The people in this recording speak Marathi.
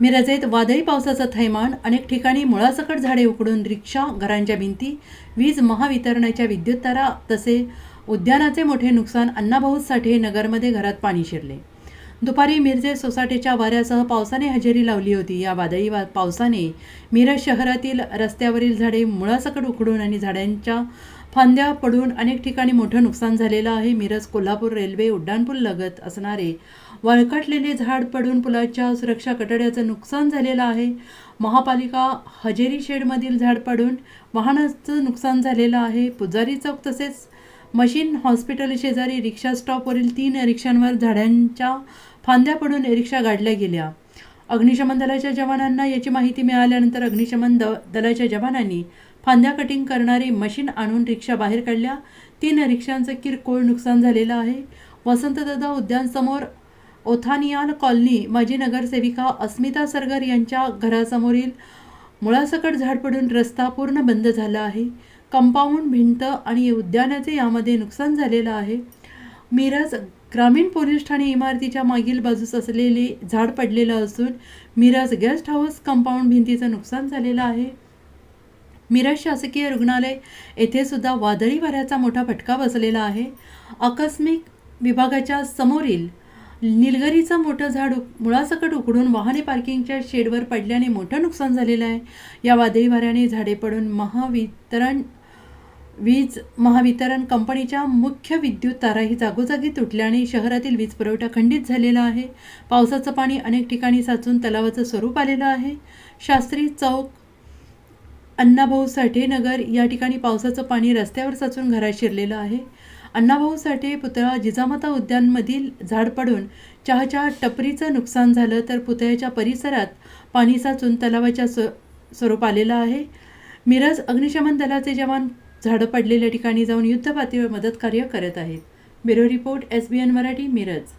मिरजेत वादळी पावसाचं थैमान अनेक ठिकाणी मुळासकट झाडे उकडून रिक्षा घरांच्या भिंती वीज महावितरणाच्या विद्युत तारा तसे उद्यानाचे मोठे नुकसान अण्णाभाऊ साठे नगरमध्ये घरात पाणी शिरले. दुपारी मिरजे सोसायटीच्या वाऱ्यासह पावसाने हजेरी लावली होती. या वादळी वा पावसाने मिरज शहरातील रस्त्यावरील झाडे मुळासकट उकडून आणि झाडांच्या फांद्या पडून अनेक ठिकाणी मोठं नुकसान झालेलं आहे. मिरज कोल्हापूर रेल्वे उड्डाणपूल लगत असणारे वळकटलेले झाड पडून पुलाच्या सुरक्षा कठड्याचं नुकसान झालेलं आहे. महापालिका हजेरी शेडमधील झाड पडून वाहनाचं नुकसान झालेलं आहे. पुजारी चौक तसेच मशीन हॉस्पिटल शेजारी रिक्षा स्टॉपवरील तीन रिक्षांवर झाडांच्या फांद्या पडून रिक्षा गाडल्या गेल्या. अग्निशमन दलाच्या जवानांना याची माहिती मिळाल्यानंतर अग्निशमन द दलाच्या जवानांनी फांद्या कटिंग करणारी मशीन आणून रिक्षा बाहेर काढल्या. तीन रिक्षांचं किरकोळ नुकसान झालेलं आहे. वसंतदादा उद्यानसमोर ओथानियाल कॉलनी माजी नगरसेविका अस्मिता सरगर यांच्या घरासमोरील मुळासकट झाड पडून रस्ता पूर्ण बंद झाला आहे. कंपाऊंड भिंत आणि उद्यानाचे यामध्ये नुकसान झालेलं आहे. मिरज ग्रामीण पोलीस ठाणे इमारतीच्या मागील बाजूस असलेले झाड पडलेलं असून मिरज गेस्ट हाऊस कंपाऊंड भिंतीचं नुकसान झालेलं आहे. मिरज शासकीय रुग्णालय येथे सुद्धा वादळी वाऱ्याचा मोठा फटका बसलेला आहे. आकस्मिक विभागाच्या समोरील निलगरीचं मोठं झाड उ मुळासकट उकडून वाहने पार्किंगच्या शेडवर पडल्याने मोठं नुकसान झालेलं आहे. या वादळी वाऱ्याने झाडे पडून महावितरण वीज महावितरण कंपनीच्या मुख्य विद्युत ताराही जागोजागी तुटल्याने शहरातील वीज पुरवठा खंडित झालेला आहे. पावसाचं पाणी अनेक ठिकाणी साचून तलावाचं स्वरूप आलेलं आहे. शास्त्री चौक अण्णाभाऊ साठे नगर या ठिकाणी पावसाचं पाणी रस्त्यावर साचून घरात शिरलेलं आहे. अण्णाभाऊ साठे पुतळा जिजामाता उद्यानमधील झाड पडून चहाच्या टपरीचं नुकसान झालं तर पुतळ्याच्या परिसरात पाणी साचून तलावाच्या स्व स्वरूप आलेलं आहे. मिरज अग्निशमन दलाचे जवान झाडं पडलेल्या ठिकाणी जाऊन युद्धपातळीवर मदत कार्य करत आहेत. Bureau report S B N Marathi Miraj.